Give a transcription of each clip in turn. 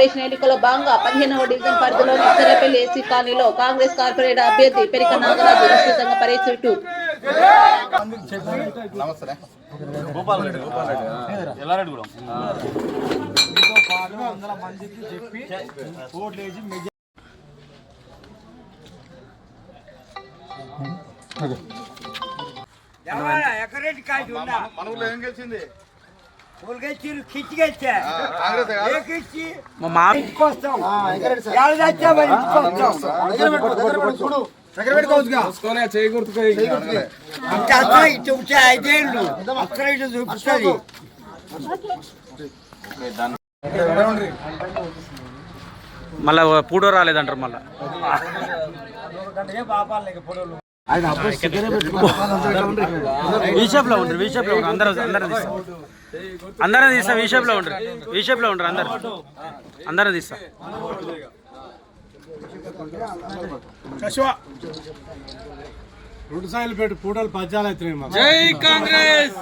Corporation ఎన్నికల్లో భాగంగా పదిహేనవ డివిజన్ పరిధిలోని సరేపల్లి ఏసీ కాలనీలో కాంగ్రెస్ కార్పొరేటర్ అభ్యర్థి పెరిక నాగరాజు విస్తృతంగా పర్యటిస్తూ నమస్తే. గోపాల్ రెడ్డి గోపాల్ రెడ్డి. ఎల్లారెడ్డి కూడా మీతో పాటు వందల మందికి చెప్పి ఓట్లు వేసి మెజారిటీ ఎకరెంట్ కాసి ఉందా? మన ఊర్లో ఏం గెలిచింది? అసలు ఇటు ఉంటే ఐదేళ్ళు. అక్కడ ఇటు చూపిస్తుంది. మళ్ళా పూడో రాలేదంటారు మళ్ళా. వీషేప్ వీషేప్లో ఉంటారు అందరూ అందరూ తీస్తాం. అందరూ తీస్తాం వీషేప్లో ఉంటారు వీషేప్లో ఉంటారు అందరు. అందరూ తీస్తాం. రెండు సార్లు పెట్టి పూటలు పద్యాలు అవుతున్నాయి మాకు. జై కాంగ్రెస్!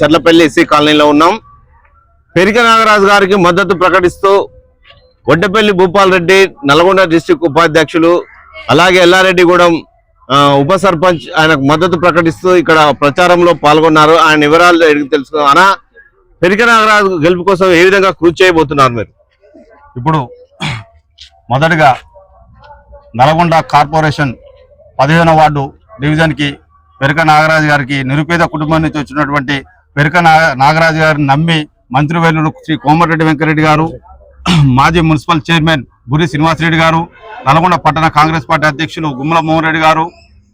చర్లపల్లి ఎస్సీ కాలనీలో ఉన్నాం. పెరిక నాగరాజు గారికి మద్దతు ప్రకటిస్తూ వడ్డపల్లి భూపాల్ రెడ్డి నల్గొండ డిస్టిక్ ఉపాధ్యక్షులు అలాగే ఎల్లారెడ్డిగూడెం ఉప సర్పంచ్ ఆయనకు మద్దతు ప్రకటిస్తూ ఇక్కడ ప్రచారంలో పాల్గొన్నారు. ఆయన వివరాలు అడిగి తెలుసుకున్నాం అనా పెరిక నాగరాజు గెలుపు కోసం ఏ విధంగా కృషి చేయబోతున్నారు మీరు? ఇప్పుడు మొదటిగా నల్గొండ కార్పొరేషన్ పదిహేను వార్డు డివిజన్కి పెరక నాగరాజు గారికి నిరుపేద కుటుంబం నుంచి వచ్చినటువంటి పెరిక నాగరాజు గారిని నమ్మి మంత్రివర్యులు శ్రీ కోమటిరెడ్డి వెంకరెడ్డి గారు మాజీ మున్సిపల్ చైర్మన్ బురి శ్రీనివాసరెడ్డి గారు నల్గొండ పట్టణ కాంగ్రెస్ పార్టీ అధ్యక్షులు గుమ్మల మోహన్ రెడ్డి గారు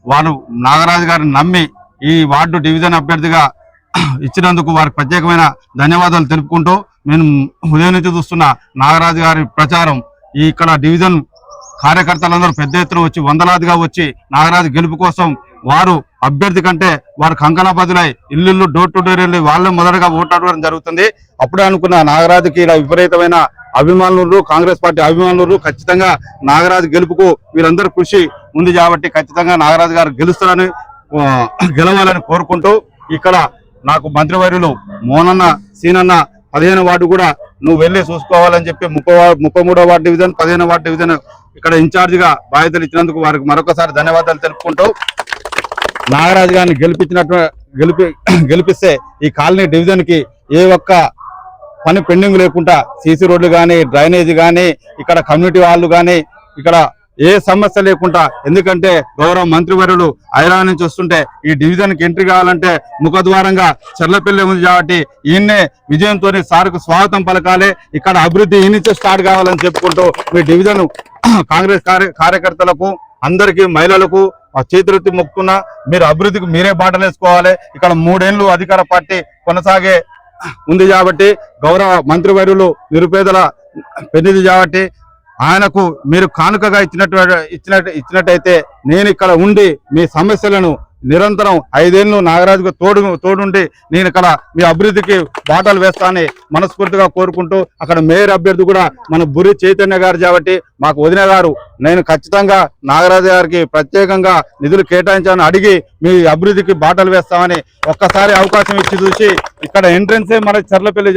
వారు నాగరాజు గారిని నమ్మి ఈ వార్డు డివిజన్ అభ్యర్థిగా ఇచ్చినందుకు వారికి ప్రత్యేకమైన ధన్యవాదాలు తెలుపుకుంటూ నేను ఉదయం నుంచి చూస్తున్న నాగరాజు గారి ప్రచారం ఈ ఇక్కడ డివిజన్ కార్యకర్తలందరూ పెద్ద ఎత్తున వచ్చి వందలాదిగా వచ్చి నాగరాజు గెలుపు కోసం వారు అభ్యర్థి కంటే వారు కంకణబదులై ఇల్లు డోర్ టు డోర్ వెళ్ళి వాళ్ళే మొదటగా ఓటాడడం జరుగుతుంది. అప్పుడే అనుకున్న నాగరాజుకి ఇలా విపరీతమైన అభిమానులు కాంగ్రెస్ పార్టీ అభిమానులు ఖచ్చితంగా నాగరాజు గెలుపుకు వీరందరూ కృషి ఉంది కాబట్టి ఖచ్చితంగా నాగరాజు గారు గెలుస్తారని గెలవాలని కోరుకుంటూ ఇక్కడ నాకు మంత్రివర్యులు మోనన్న సీనన్న పదిహేను వార్డు కూడా నువ్వు వెళ్ళి చూసుకోవాలని చెప్పి ముప్పై ముప్పై మూడో వార్డు డివిజన్ పదిహేను వార్డు డివిజన్ ఇక్కడ ఇన్ఛార్జిగా బాధ్యతలు ఇచ్చినందుకు వారికి మరొకసారి ధన్యవాదాలు తెలుపుకుంటూ నాగరాజు గారిని గెలిపించినట్టు గెలిపి గెలిపిస్తే ఈ కాలనీ డివిజన్కి ఏ ఒక్క పని పెండింగ్ లేకుండా సీసీ రోడ్లు కానీ డ్రైనేజ్ కానీ ఇక్కడ కమ్యూనిటీ వాళ్ళు కానీ ఇక్కడ ఏ సమస్య లేకుండా ఎందుకంటే గౌరవ మంత్రివర్యులు ఐరాన్ నుంచి వస్తుంటే ఈ డివిజన్కి ఎంట్రీ కావాలంటే ముఖద్వారంగా చెర్లపల్లి ఉంది కాబట్టి ఈయన్నే విజయంతో సార్కు స్వాగతం పలకాలి. ఇక్కడ అభివృద్ధి ఈ నుంచే స్టార్ట్ కావాలని చెప్పుకుంటూ మీ డివిజన్ కాంగ్రెస్ కార్యకర్తలకు అందరికీ మహిళలకు ఆ చేతులెత్తి మొక్కున్నా మీరు అభివృద్ధికి మీరే బాటలు వేసుకోవాలి ఇక్కడ మూడేళ్ళు అధికార పార్టీ కొనసాగే ఉంది కాబట్టి గౌరవ మంత్రివర్యులు నిరుపేదల పెన్నిధి కాబట్టి ఆయనకు మీరు కానుకగా ఇచ్చినట్టు ఇచ్చినట్టు ఇచ్చినట్టయితే నేను ఇక్కడ ఉండి మీ సమస్యలను నిరంతరం ఐదేళ్ళు నాగరాజుకు తోడు తోడుండి నేను ఇక్కడ మీ అభివృద్ధికి బాటలు వేస్తానని మనస్ఫూర్తిగా కోరుకుంటూ అక్కడ మేయర్ అభ్యర్థి కూడా మన బురి చైతన్య గారు కాబట్టి మాకు వదిన గారు నేను ఖచ్చితంగా నాగరాజు గారికి ప్రత్యేకంగా నిధులు కేటాయించాలని అడిగి మీ అభివృద్ధికి బాటలు వేస్తామని ఒక్కసారి అవకాశం ఇచ్చి చూసి ఇక్కడ ఎంట్రన్సే మన చర్లపల్లి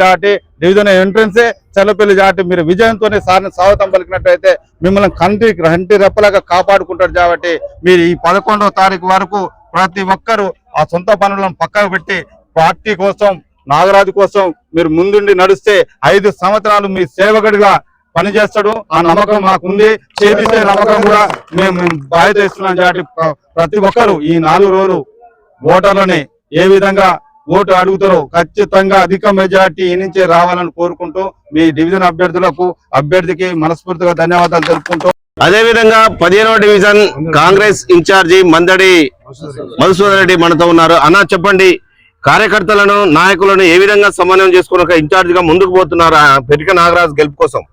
ఈ విధంగా ఎంట్రన్సే చల్లపల్లి కాబట్టి మీరు విజయంతోనే సార్ని స్వాగతం పలికినట్టయితే మిమ్మల్ని కంటి కంటి రెప్పలాగా కాపాడుకుంటారు కాబట్టి మీరు ఈ పదకొండవ తారీఖు వరకు ప్రతి ఒక్కరూ ఆ సొంత పనులను పక్కకు పెట్టి పార్టీ కోసం నాగరాజు కోసం మీరు ముందుండి నడిస్తే ఐదు సంవత్సరాలు మీ సేవకుడిగా పనిచేస్తాడు. ఆ నమ్మకం మాకుంది. చేపిస్తే నమ్మకం కూడా మేము బాధ్యత ఇస్తున్నాం కాబట్టి ప్రతి ఒక్కరు ఈ నాలుగు రోజులు ఓటర్లని ఏ విధంగా ఓటు అడుగుతారో. ఖచ్చితంగా అధిక మెజార్టీ ఈ నుంచే రావాలని కోరుకుంటూ మీ డివిజన్ అభ్యర్థులకు అభ్యర్థికి మనస్ఫూర్తిగా ధన్యవాదాలు తెలుపుకుంటూ. అదే విధంగా పదిహేనవ డివిజన్ కాంగ్రెస్ ఇన్ఛార్జి మందడి మధుసూదన్ రెడ్డి మనతో ఉన్నారు. అన్న చెప్పండి కార్యకర్తలను నాయకులను ఏ విధంగా సమన్వయం చేసుకుని ఒక ఇన్ఛార్జ్గా ముందుకు పోతున్నారు? ఆ పెరిక నాగరాజు గెలుపు కోసం.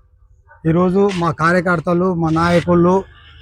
ఈరోజు మా కార్యకర్తలు మా నాయకులు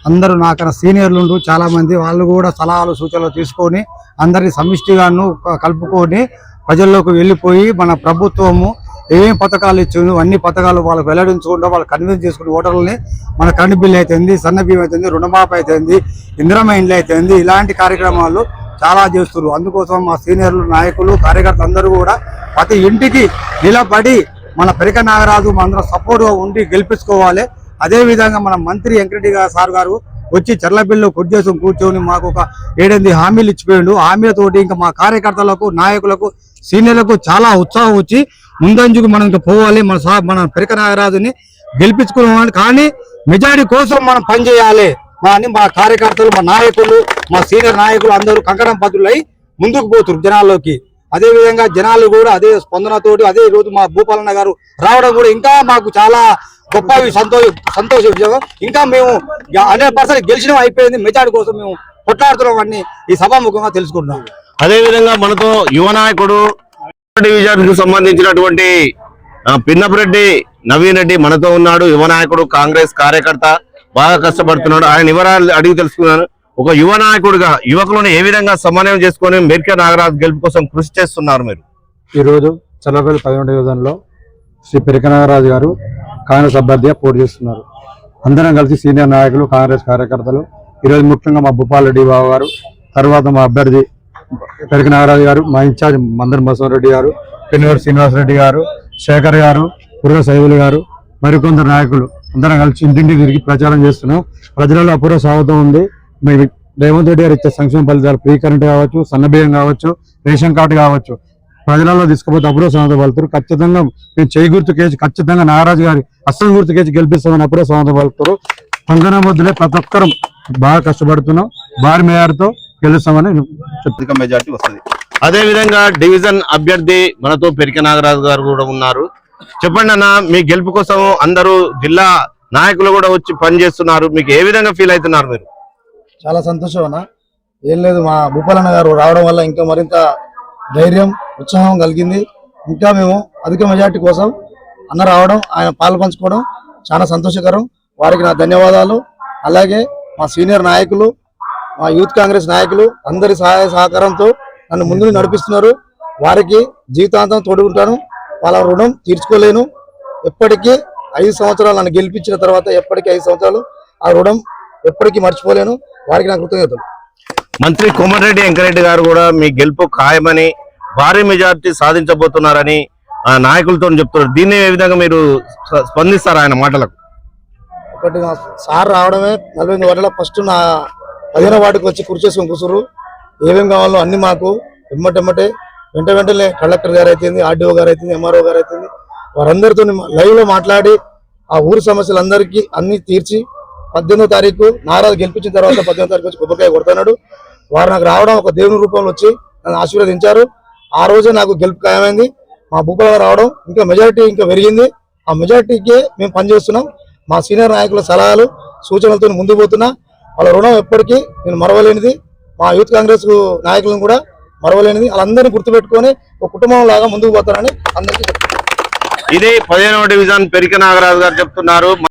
అందరూ నాకన్నా సీనియర్లు ఉండు చాలామంది వాళ్ళు కూడా సలహాలు సూచనలు తీసుకొని అందరినీ సమిష్టిగాను కలుపుకొని ప్రజల్లోకి వెళ్ళిపోయి మన ప్రభుత్వము ఏం పథకాలు ఇచ్చిండు అన్ని పథకాలు వాళ్ళు వెల్లడించుకుంటూ వాళ్ళు కన్విన్స్ చేసుకుని ఓటర్లని మన కరెంట్ బిల్ అయితేంది సన్న బియ్యం అవుతుంది రుణమాఫీ అయితేంది ఇందిరమ్మ ఇండ్లు అయితేంది ఇలాంటి కార్యక్రమాలు చాలా చేస్తున్నారు. అందుకోసం మా సీనియర్లు నాయకులు కార్యకర్తలు అందరూ కూడా ప్రతి ఇంటికి నిలబడి మన పెరిక నాగరాజు మనందరం సపోర్ట్గా ఉండి గెలిపించుకోవాలి. అదేవిధంగా మన మంత్రి వెంకరెడ్డి గారు సార్ గారు వచ్చి చర్లపల్లిలో కొద్దిసేపు కూర్చొని మాకు ఒక ఏడెనిమిది హామీలు ఇచ్చిపోయిండు. హామీలతోటి ఇంకా మా కార్యకర్తలకు నాయకులకు సీనియర్లకు చాలా ఉత్సాహం వచ్చి ముందంజుకు మనం ఇంకా పోవాలి. మన సా మన పెరిక నాగరాజుని గెలిపించుకున్నామని కానీ మెజారిటీ కోసం మనం పనిచేయాలి మా అని మా కార్యకర్తలు మా నాయకులు మా సీనియర్ నాయకులు అందరూ కంకణం పద్ధతులై ముందుకు పోతున్నారు జనాల్లోకి. అదే విధంగా జనాలు కూడా అదే స్పందనతోటి అదే రోజు మా భూపాలన్న గారు రావడం కూడా ఇంకా మాకు చాలా గొప్ప సంతోష సంతోష విషయం ఇంకా మేము హండ్రెడ్ పర్సెంట్ గెలిచిన అయిపోయింది. మెజారిటీ కోసం మేము కొట్లాడుతున్నాం అని ఈ సభాముఖంగా తెలుసుకుంటున్నాం. అదే విధంగా మనతో యువ నాయకుడు డివిజన్కు సంబంధించినటువంటి పిన్నపరెడ్డి నవీన్ రెడ్డి మనతో ఉన్నాడు. యువ నాయకుడు కాంగ్రెస్ కార్యకర్త బాగా కష్టపడుతున్నాడు. ఆయన వివరాలు అడిగి తెలుసుకున్నాను. ఒక యువ నాయకుడిగా యువకులను ఏ విధంగా సమన్వయం చేసుకొని మెరికా నాగరాజు గెలుపు కోసం కృషి చేస్తున్నారు మీరు? ఈరోజు చల్లపల్లి పదకొండు డివిజన్లో శ్రీ పెరిక నాగరాజు గారు కాంగ్రెస్ అభ్యర్థిగా పోటీ చేస్తున్నారు. అందరం కలిసి సీనియర్ నాయకులు కాంగ్రెస్ కార్యకర్తలు ఈరోజు ముఖ్యంగా మా భూపాల్ రెడ్డి బాబు గారు తర్వాత మా అభ్యర్థి పెరికనాగరాజు గారు మా ఇన్ఛార్జ్ మందర్ మసోన్ రెడ్డి గారు పెన్నూరు శ్రీనివాస్ రెడ్డి గారు శేఖర్ గారు పుర్ర సైదులు గారు మరికొందరు నాయకులు అందరం కలిసి ఇంటింటి తిరిగి ప్రచారం చేస్తున్నాం. ప్రజలలో అపూర్వ స్వాగతం ఉంది. రేవంత్ రెడ్డి గారు ఇచ్చే సంక్షేమ ఫలితాలు ఫ్రీ కరెంట్ కావచ్చు సన్నబియ్యం కావచ్చు రేషన్ కార్డు కావచ్చు ప్రజలలో తీసుకుపోతే అపూర్వ స్వాగతం పలుతారు ఖచ్చితంగా మేము చేయి గుర్తు కేసు ఖచ్చితంగా నాగరాజు గారి అస్సం గుర్తు కేసు గెలిపిస్తామని అపూర్వ స్వాగతం పలుకుతారు. పంగన మొద్దులే ప్రతి ఒక్కరూ బాగా కష్టపడుతున్నాం. భారీ మేయర్తో గెలుస్తామని చెప్తున్నాం మెజార్టీ వస్తుంది. అదే విధంగా డివిజన్ అభ్యర్థి మనతో పెరిక నాగరాజు గారు కూడా ఉన్నారు. చెప్పండి అన్న మీ గెలుపు కోసం అందరూ జిల్లా నాయకులు కూడా వచ్చి పనిచేస్తున్నారు. మీకు ఏ విధంగా ఫీల్ అవుతున్నారు మీరు? చాలా సంతోషం అన్న. ఏం లేదు మా భూపాలన్న గారు రావడం వల్ల ఇంకా మరింత ధైర్యం ఉత్సాహం కలిగింది. ఇంకా మేము అధిక మెజార్టీ కోసం అన్న రావడం ఆయన పాలు పంచుకోవడం చాలా సంతోషకరం. వారికి నా ధన్యవాదాలు. అలాగే మా సీనియర్ నాయకులు మా యూత్ కాంగ్రెస్ నాయకులు అందరి సహాయ సహకారంతో నన్ను ముందుకు నడిపిస్తున్నారు. వారికి జీవితాంతం తోడుకుంటాను వాళ్ళ రుణం తీర్చుకోలేను. ఎప్పటికీ ఐదు సంవత్సరాలు నన్ను గెలిపించిన తర్వాత ఎప్పటికీ ఐదు సంవత్సరాలు ఆ రుణం ఎప్పటికీ మర్చిపోలేను. వారికి నా కృతజ్ఞతలు. మంత్రి కోమటిరెడ్డి వెంకరెడ్డి గారు కూడా మీ గెలుపు ఖాయమని భారీ మెజార్టీ సాధించబోతున్నారని ఆ నాయకులతో చెప్తున్నారు. దీన్ని ఏ విధంగా మీరు స్ప- స్పందిస్తారు ఆయన మాటలకు? ఒకటి సార్ రావడమే నలభై ఎనిమిది వాటిలో ఫస్ట్ నా పదిహేను వాటికి వచ్చి కూర్చేసుకొని కూర్చురు ఏమేం కావాలో అన్ని మాకు ఎమ్మటెమ్మటే వెంట వెంటనే కలెక్టర్ గారు అయితేంది ఆర్డీఓ గారు అయితేంది ఎంఆర్ఓ గారు అయితేంది వారందరితో లైవ్లో మాట్లాడి ఆ ఊరి సమస్యలందరికీ అన్ని తీర్చి పద్దెనిమిది తారీఖు నారాజు గెలిపించిన తర్వాత పద్దెనిమిదో తారీఖు వచ్చి కొబ్బరికాయ కొడుతున్నాడు. వారు నాకు రావడం ఒక దేవుని రూపంలో వచ్చి నన్ను ఆశీర్వదించారు. ఆ రోజే నాకు గెలుపు ఖాయమైంది. మా భూపాల రావడం ఇంకా మెజారిటీ ఇంకా పెరిగింది. ఆ మెజారిటీకి మేము పనిచేస్తున్నాం. మా సీనియర్ నాయకుల సలహాలు సూచనలతో ముందు పోతున్నా. వాళ్ళ రుణం ఎప్పటికీ నేను మరవలేనిది. మా యూత్ కాంగ్రెస్ నాయకులను కూడా మరవలేనిది. వాళ్ళందరినీ గుర్తుపెట్టుకొని ఒక కుటుంబం లాగా ముందుకు పోతారని అందరికీ ఇది ఇదే పదిహేనవ డివిజన్ పెరిక నాగరాజు గారు చెప్తున్నారు.